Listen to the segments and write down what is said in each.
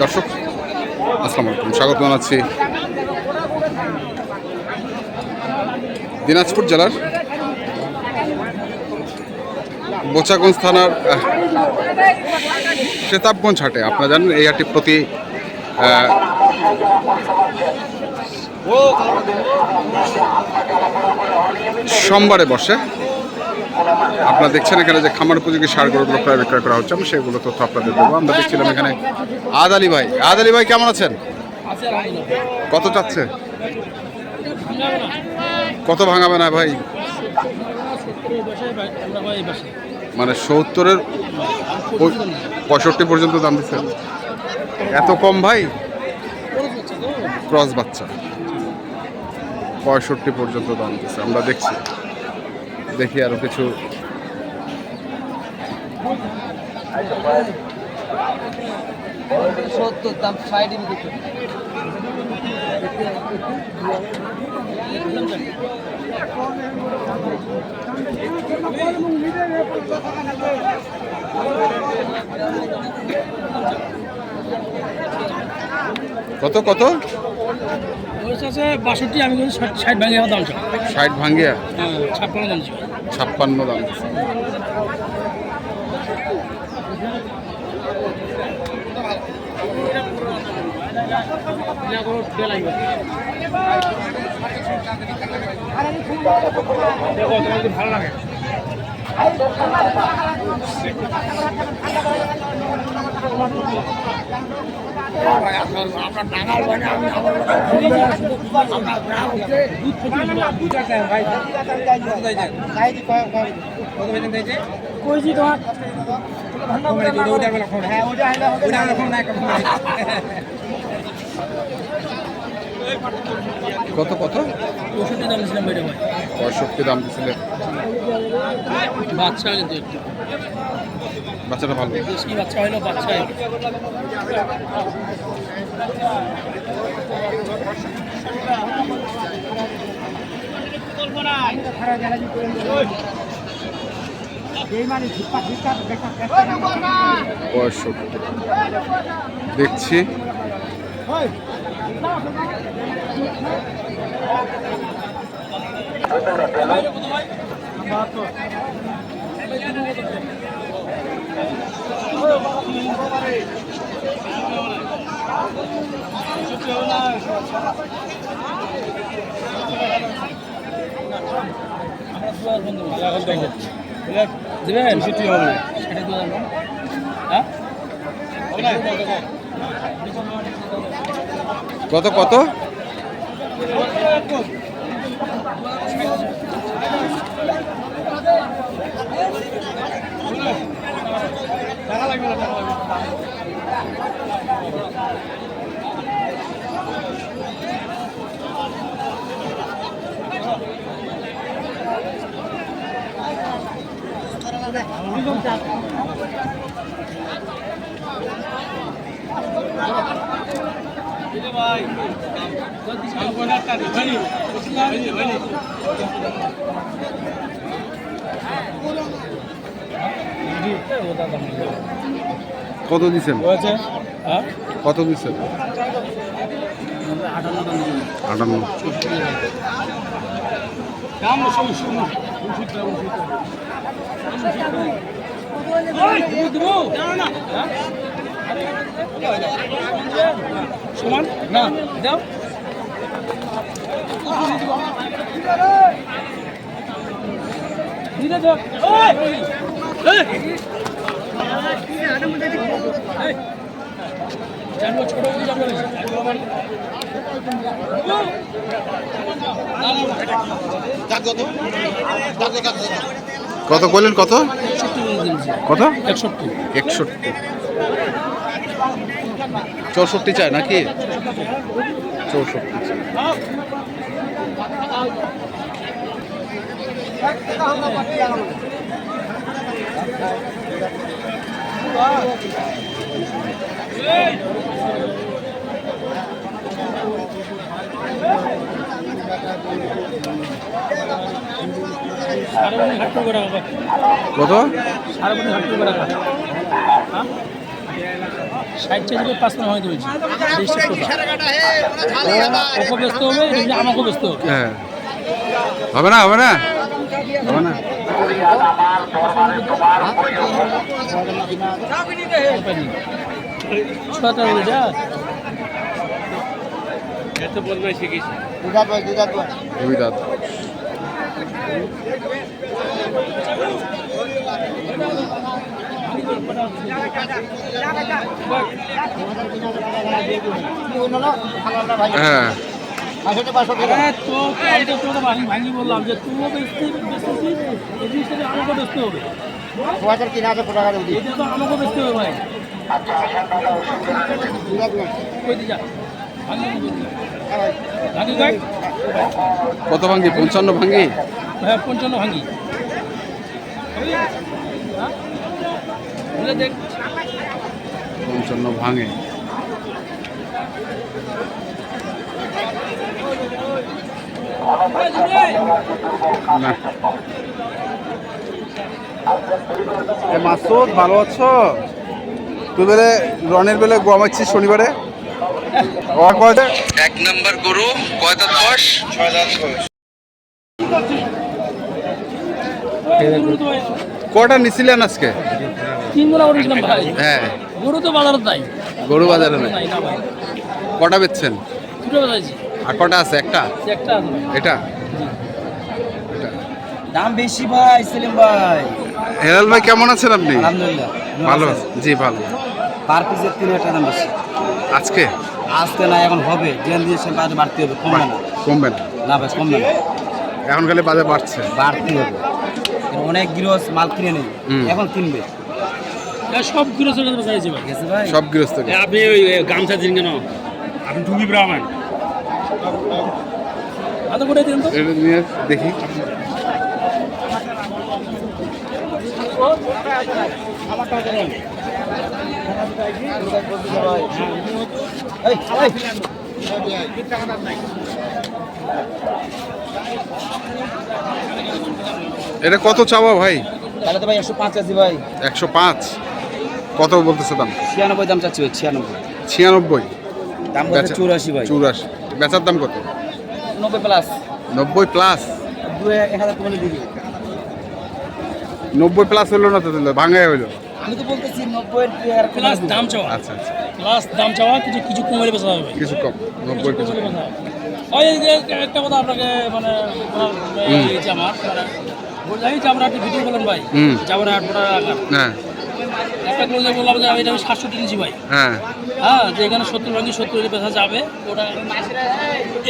দর্শক আসসালামু আলাইকুম। স্বাগত জানাচ্ছি দিনাজপুর জেলার বোচাগঞ্জ থানার আহ, সেতাবগঞ্জ হাটে। আপনারা জানেন এই হাটটি প্রতি সোমবারে বসে। আপনারা দেখছেন এখানে যে খামার উপযোগী সার গরুগুলো প্রায় বিক্রয় করা হচ্ছে আমি সেগুলো তথ্য আপনাদের দেবো। আমরা দেখছিলাম এখানে আদ আলী ভাই। আদ আলী ভাই কেমন আছেন? কত চাচ্ছে? কত ভাঙাবে না ভাই? মানে সত্তরের পঁয়ষট্টি পর্যন্ত দাম দিচ্ছেন এত কম ভাই? ক্রস বাচ্চা। পঁয়ষট্টি পর্যন্ত দাম দিচ্ছে আমরা দেখছি। দেখি আরও কিছু। সত্তর দাম সাইড কত কত? আছে বাষট্টি আমি ষাট ভাঙে আমার দাম ষাট ভাঙ্গিয়া হ্যাঁ ছাপ্পান্ন দাম চাই ছাপ্পান্ন দাম ভালো লাগে কত কত? ওষুধের দাম ছিলাম বেড়ে ভাই পঁয়ষট্টি দাম দিচ্ছিলেন বাচ্চা কিন্তু একটু। বাচ্চাটা ভালো? দেশি বাচ্চা হইল বাচ্চা দেখছি। দেবেন? সেটি হবে সেটা তো হ্যাঁ কত কত? ভাই ভাই ভাই কত দিচ্ছেন? হয়েছে? হ্যাঁ? কত দিচ্ছেন? আটান্ন। দাম সমস্যা না সমান? না। দাও। দিলে কত বললেন কত? কত? একষট্টি। একষট্টি চৌষট্টি চাই নাকি? চৌষট্টি চাই কোটি হাট করে টাকা পাই। কত? হ্যাঁ ষাট পাঁচ বলছি ওকে ব্যস্ত হবে আমাকেও ব্যস্ত হবে। হ্যাঁ। হবে না হবে না? হবে না। টাকা বলে যা দুই দাঁত হ্যাঁ। হ্যাঁ, তো আমি তো তোকে ভাঙি এটা তো বেচতে হবে ভাই কত ভাঙ্গি পঞ্চান্ন ভাঙ্গি হ্যাঁ পঞ্চান্ন ভাঙি হ্যাঁ? দেখ পঞ্চান্ন ভাঙে মাসুদ ভালো আছো? তুই বেলে রনের বেলে গোয়ামাচ্ছিস শনিবারে? এক নম্বর গরু কয় দশ? ছয় কটা নিছিলেন আজকে? তিন ভাই। হ্যাঁ। গরু তো বাজারত নাই। গরু বাজারে নাই। কটা বেচছেন? দুটো বাজাইছি আর কটা আছে? একটা? একটা এটা? এটা দাম বেশি ভাই সেলিম ভাই। হেলাল ভাই কেমন আছেন আপনি? আলহামদুলিল্লাহ ভালো জি ভালো। পার পিসের তিন হাজার দাম বেশি। আজকে? আজকে না এখন হবে। জেন দিয়ে সে বাজে বাড়তে হবে কমবে না। কমবে না। না ভাই কমবে না। এখন খালি বাজার বাড়ছে। বাড়তে হবে। অনেক গৃহস্থ মাল কিনে নেই হুম। এখন কিনবে। সব ভাই। সব গৃহস্থ আপনি ওই গামছা দিন কেন? আপনি টুপি ব্রাহ্মণ। দেখি এই, এই, এটা কত চাওয়া ভাই? তাহলে তো ভাই একশো পাঁচ আছে ভাই। একশো পাঁচ। কত বলতেছে দাম? ছিয়ানব্বই দাম চাচ্ছি ভাই ছিয়ানব্বই। ছিয়ানব্বই। দাম চুরাশি ভাই। চুরাশি। বেচার দাম কত? নব্বই প্লাস নব্বই প্লাস নব্বই প্লাস হলো না তো তাহলে? ভাঙাই হইল আমি তো বলতেছি নব্বই আর প্লাস দাম চাওয়া। আচ্ছা আচ্ছা। প্লাস দাম চাওয়া কিছু কিছু কমে বেচা হবে। কিছু কম নব্বই কিছু। ওই একটা কথা আপনাকে মানে বলার এই যে আমার মানে, বললাম যে আমরা একটা ভিডিও বলেন ভাই। যাবার আট হ্যাঁ। একটা যে বললাম যে আমি এটা আমি সাতষট্টি নিয়েছি ভাই। হ্যাঁ। হ্যাঁ যে এখানে সত্তর ভাঙি সত্তর হলে বেচা যাবে। ওটা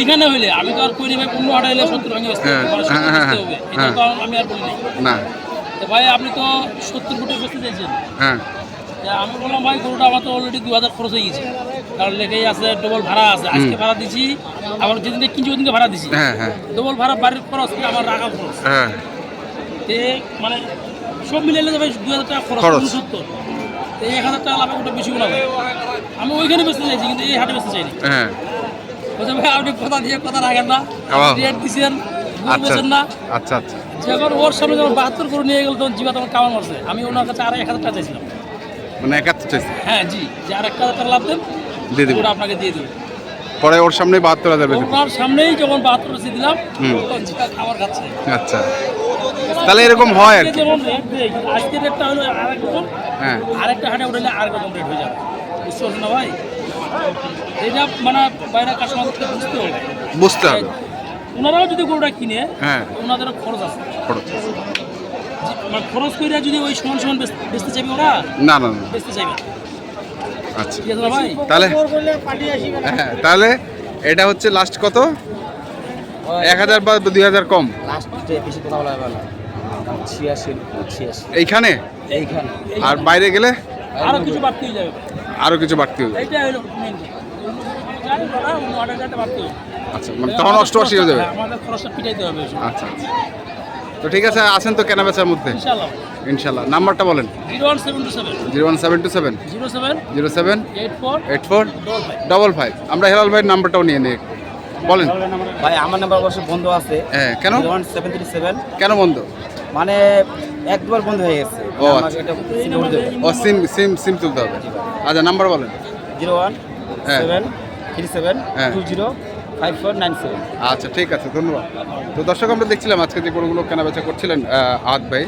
এইখানে হইলে আমি তো আর ভাই পনেরো হাটা হলে সত্তর ভাঙি বেচতে হবে, সত্তর বেচতে হবে। এটা। তো আমি আর বলি না। ভাই আপনি তো সত্তর কোটি বেচতে চাইছেন। হ্যাঁ। আমি বললাম ভাই গরুটা আমার তো অলরেডি দু হাজার খরচ হয়ে গেছে। কারণ লেখেই আছে ডবল ভাড়া আছে। আজকে ভাড়া দিছি আবার যেদিনকে কিনছি ওদিনকে ভাড়া দিছি। ডবল ভাড়া বাড়ির খরচ আমার রাখা খরচ? মানে সব মিলে এলে ভাই দু হাজার টাকা খরচ। সত্তর এই এক হাজার টাকা লাভে ওটা বেশি না আমি ওইখানে বেচতে চাইছি কিন্তু এই হাটে বেচতে চাইনি। হ্যাঁ। বলছে ভাই আপনি কথা দিয়ে কথা রাখেন না? রেট গরু আচ্ছা। না। আচ্ছা আচ্ছা। যখন ওর সামনে যখন বাহাত্তর করে নিয়ে গেল তখন জিবা তখন কামান মারছে। আমি ওনার কাছে আর এক হাজার টাকা চাইছিলাম। মানে একাত্তর চাইছে? হ্যাঁ জি। যে আর এক হাজার টাকা লাভ দেন দিয়ে দেবো। ওটা আপনাকে দিয়ে দেবো। পরে ওর সামনে বাহাত্তর হাজার ওনার সামনেই যখন বাহাত্তর দিলাম তখন জিবা খাবার খাচ্ছে। আচ্ছা। তাহলে এরকম হয় আর আজকে কি যেমন রেট দেয় আজকে রেটটা হলো আরেক রকম হ্যাঁ। আরেকটা হাটে উঠলে আরেক রকম রেট হয়ে যাবে? বুঝতে না ভাই? এটা মানে বাইরে কাস্টমারকে বুঝতে হবে। বুঝতে হবে। ওনারাও যদি গরুটা কিনে হ্যাঁ। ওনাদেরও খরচ আছে। খরচ মানে খরচ করে যদি ওই সমান সমান বেচতে চাইবে ওরা? না না না। বেচতে চাইবে না। আচ্ছা। ঠিক আছে না ভাই? তাহলে হ্যাঁ তাহলে এটা হচ্ছে লাস্ট কত? এক হাজার বা দুই হাজার কম। লাস্টে বেশি কথা বলা যাবে না। ছিয়াশি ছিয়াশি। এইখানে? এইখানে। আর বাইরে গেলে? আরও কিছু বাড়তে হয়ে যাবে। আরও কিছু বাড়তি হবে এইটা হলো আচ্ছা মানে তখন অষ্টআশি হয়ে যাবে। আমাদের খরচটা পিটাইতে হবে আচ্ছা আচ্ছা। তো ঠিক আছে আসেন তো কেনা বেচার মধ্যে। ইনশাল্লাহ নাম্বারটা বলেন। Zero one seven two seven. Zero one seven two seven. Zero seven. Zero seven eight four eight four. Double five. Double five আমরা হেলাল ভাইয়ের নাম্বারটাও নিয়ে নিই। বলেন। ভাই আমার নাম্বার অবশ্য বন্ধ আছে। হ্যাঁ কেন? One seven three seven. কেন বন্ধ? মানে একবার বন্ধ হয়ে গেছে। ও, আচ্ছা। সিম ও সিম সিম সিম তুলতে হবে। আচ্ছা নাম্বার বলেন। জিরো ওয়ান হ্যাঁ। সেভেন থ্রি সেভেন হ্যাঁ। Two zero five four nine seven. আচ্ছা ঠিক আছে ধন্যবাদ। তো দর্শক আমরা দেখছিলাম আজকে যে গরুগুলো কেনাবেচা করছিলেন আদ ভাই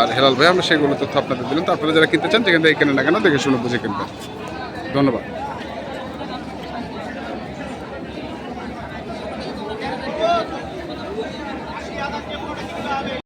আর হেলাল ভাই আমরা সেগুলো তথ্য আপনাদের দিলাম। তারপরে যারা কিনতে চান যেখান থেকে কেনেন না কেন দেখে শুনে বুঝে কিনবেন। ধন্যবাদ।